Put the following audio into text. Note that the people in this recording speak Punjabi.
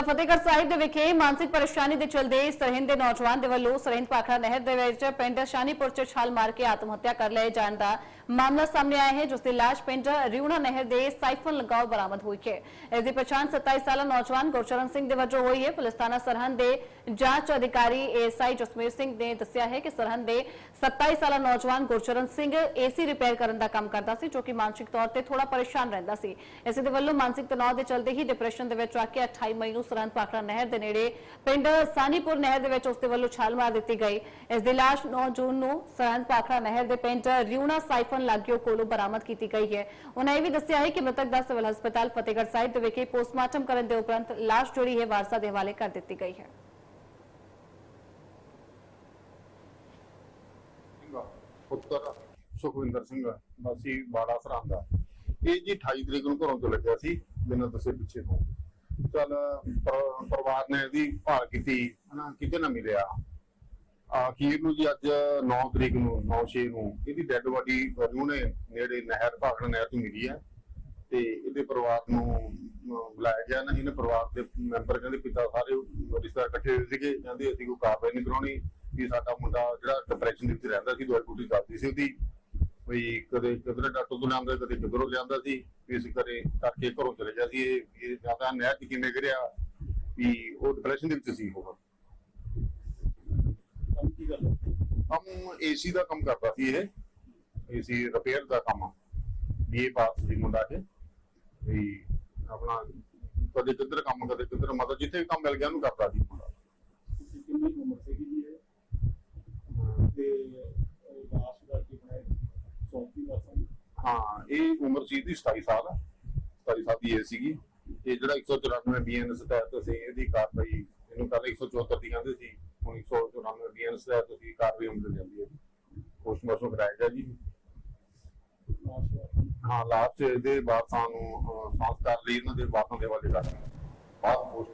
ਜ਼ਿਲ੍ਹਾ ਫਤਿਹਗੜ੍ਹ ਸਾਹਿਬ ਦੇ ਵਿਖੇ ਮਾਨਸਿਕ ਪਰੇਸ਼ਾਨੀ ਦੇ ਚਲਦੇ ਸਰਹਿੰਦ ਦੇ ਨੌਜਵਾਨ ਦੇ ਵੱਲੋਂ ਸਰਹਿੰਦ ਪਾਖੜਾ ਨਹਿਰ ਦੇ ਵਿੱਚ ਪਿੰਡ ਸ਼ਾਨੀਪੁਰ ਚ ਛਾਲ ਮਾਰ ਕੇ ਆਤਮ ਹੱਤਿਆ ਕਰ ਲਏ ਜਾਣ ਦਾ ਮਾਮਲਾ ਸਾਹਮਣੇ ਆਇਆ ਹੈ, ਜਿਸ ਦੀ ਲਾਸ਼ ਪਿੰਡ ਰਿਉਣਾ ਨਹਿਰ ਦੇ ਸਾਈਫਨ ਲਗਾਓ ਬਰਾਮਦ ਹੋਈ ਹੈ। ਇਸ ਦੀ ਪਛਾਣ 27 ਸਾਲਾ ਨੌਜਵਾਨ ਗੁਰਚਰਨ ਸਿੰਘ ਦੇ ਵਜੋਂ ਹੋਈ ਹੈ। ਪੁਲਿਸ ਥਾਣਾ ਸਰਹੰਦ ਦੇ ਜਾਂਚ ਅਧਿਕਾਰੀ ਏਐਸਆਈ ਜਸਮੀਰ ਸਿੰਘ ਨੇ ਦੱਸਿਆ ਹੈ ਕਿ ਸਰਹੰਦ ਦੇ 27 ਸਾਲਾ ਨੌਜਵਾਨ ਗੁਰਚਰਨ ਸਿੰਘ ਏਸੀ ਰਿਪੇਅਰ ਕਰਨ ਦਾ ਕੰਮ ਕਰਦਾ ਸੀ, ਜੋ ਕਿ ਮਾਨਸਿਕ ਤੌਰ ਤੇ ਥੋੜਾ ਪਰੇਸ਼ਾਨ ਰਹਿੰਦਾ ਸੀ। ਇਸੇ ਦੇ ਵੱਲੋਂ ਮਾਨਸਿਕ ਤਣਾਅ ਦੇ ਚਲਦੇ ਹੀ ਡਿਪਰੈਸ਼ਨ ਦੇ ਵਿੱਚ ਆ ਕੇ 28 ਮਈ ਨੂੰ ਸਰਹੰਦ ਪਾਖੜਾ ਨਹਿਰ ਦੇ ਨੇੜੇ ਪਿੰਡ ਸਾਨੀਪੁਰ ਨਹਿਰ ਦੇ ਵਿੱਚ ਉਸ ਦੇ ਵੱਲੋਂ ਛਾਲ ਮਾਰ ਦਿੱਤੀ ਗਈ। ਇਸ ਦੀ ਲਾਸ਼ 9 ਜੂਨ ਨੂੰ ਸਰਹੰਦ ਪਾਖੜਾ ਨਹਿਰ ਦੇ ਪਿੰਡ ਰਿਉਣਾ ਸਾਈਫਨ ਲਾਗਿਓ ਕੋਲੋਂ ਬਰਾਮਦ ਕੀਤੀ ਗਈ ਹੈ। ਉਹਨਾਂ ਇਹ ਵੀ ਦੱਸਿਆ ਹੈ ਕਿ ਮ੍ਰਿਤਕ ਦਾ ਸਿਵਲ ਹਸਪਤਾਲ ਫਤਿਹਗੜ੍ਹ ਸਾਹਿਬ ਦੇ ਵਿਖੇ ਪੋਸਟਮਾਰਟਮ ਕਰਨ ਦੇ ਉਪਰੰਤ ਲਾਸ਼ ਜਿਹੜੀ ਹੈ ਵਾਰਸਾ ਦੇ ਹਵਾਲੇ ਕਰ ਦਿੱਤੀ ਗਈ ਹੈ। ਪੁੱਤਰ ਸੁਖਵਿੰਦਰ ਸਿੰਘ ਵਾਸੀ ਬਾੜਾ ਸਰਹੰਦਾ ਇਹ ਜੀ 28 ਤਰੀਕ ਨੂੰ ਘਰੋਂ ਤੋਂ ਲੱਗਿਆ ਸੀ ਬਿਨਾਂ ਦੱਸੇ ਪਿੱਛੇ ਤੋਂ ਚੱਲ ਪਰਿਵਾਰ ਨੇ ਇਹਦੀ ਭਾਲ ਕੀਤੀ, ਹਨਾ, ਕਿਤੇ ਨਾ ਮਿਲਿਆ। ਅਖੀਰ ਨੂੰ ਜੀ ਅੱਜ 9 ਤਰੀਕ ਨੂੰ 9/6 ਨੂੰ ਇਹਦੀ ਡੈੱਡ ਬਾਡੀ ਰੂਣੇ ਨੇੜੇ ਨਹਿਰ ਭਾਗਣ ਨਹਿਰ ਤੋਂ ਮਿਲੀ ਹੈ। ਤੇ ਇਹਦੇ ਪਰਿਵਾਰ ਨੂੰ ਬੁਲਾਇਆ ਗਿਆ। ਨਾ ਇਹਨੇ ਪਰਿਵਾਰ ਦੇ ਮੈਂਬਰ ਕਹਿੰਦੇ ਪਿਤਾ ਸਾਰੇ ਰਿਸ਼ਤੇਦਾਰ ਇਕੱਠੇ ਹੋਏ ਸੀਗੇ। ਕਹਿੰਦੇ ਅਸੀਂ ਕੋਈ ਕਾਰਵਾਈ ਨਹੀਂ ਕਰਾਉਣੀ। ਵੀ ਸਾਡਾ ਮੁੰਡਾ ਜਿਹੜਾ ਡਿਪਰੈਸ਼ਨ ਦੇ ਵਿੱਚ ਰਹਿੰਦਾ ਸੀ ਦਵਾਈ ਬੂਟੀ ਕਰਦੀ ਸੀ ਉਹਦੀ। ਵੀ ਕਦੇ ਕਿਧਰੇ ਡਾਕਟਰ ਤੋਂ ਲਿਆਂਦਾ ਕਦੇ ਕਿਧਰੋਂ ਲਿਆਂਦਾ ਸੀ, ਵੀ ਇਸ ਕਰੇ ਕਰਕੇ ਘਰੋਂ ਚਲੇ ਗਿਆ ਸੀ ਇਹ ਇਹ ਜ਼ਿਆਦਾ ਨਹਿਰ ਚ ਕਿੰਨੇ ਗਿਰਿਆ, ਵੀ ਉਹ ਡਿਪਰੈਸ਼ਨ ਦੇ ਵਿੱਚ ਸੀ ਉਹ। ਕੰਮ ਏਸੀ ਦਾ ਕੰਮ ਕਰਦਾ ਸੀ ਇਹ ਏਸੀ ਰਿਪੇਅਰ ਦਾ ਕੰਮ। ਬੀਏ ਪਾਸ ਸੀ ਮੁੰਡਾ ਇਹ, ਵੀ ਆਪਣਾ ਕਦੇ ਕਿੱਧਰ ਕੰਮ, ਕਦੇ ਕਿੱਧਰ ਮਤਲਬ ਜਿੱਥੇ ਵੀ ਕੰਮ ਮਿਲ ਗਿਆ ਉਹਨੂੰ ਕਰਦਾ ਸੀ ਮੁੰਡਾ ਤੁਸੀਂ ਕਿੰਨੀ ਕੁ ਉਮਰ ਸੀਗੀ ਜੀ ਇਹ ਤੇ ਇਹ ਲਾਸ਼ ਦਾ ਕੀ ਹੈ 34 ਵਰਸਾਂ ਹਾਂ, ਇਹ ਉਮਰ ਸੀ ਦੀ 27 ਸਾਲ 27 ਸਾਲ ਦੀ ਇਹ ਸੀਗੀ। ਤੇ ਜਿਹੜਾ 194 ਬੀਐਨਐਸ ਤਹਿਤ ਅਸੀਂ ਇਹਦੀ ਕਾਰਵਾਈ, ਇਹਨੂੰ ਪਹਿਲਾਂ 174 ਦੀ ਕਹਿੰਦੇ ਸੀ, ਹੁਣ 194 ਬੀਐਨਐਸ ਤਹਿਤ ਅਸੀਂ ਕਾਰਵਾਈ ਅਮਲ ਜਾਂਦੀ ਹੈ ਪੋਸਟਮਾਰਟਮ ਕਰਾਇਆ ਜੀ। ਹਾਂ ਲਾਸਟ ਇਹਦੇ ਵਾਰਸਾਂ ਸਾਨੂੰ ਸੰਸਕਾਰ ਲਈ ਇਹਨਾਂ ਦੇ ਵਾਰਸਾਂ ਦੇ ਹਵਾਲੇ ਕਰ ਬਾਅਦ ਪੋਸਟ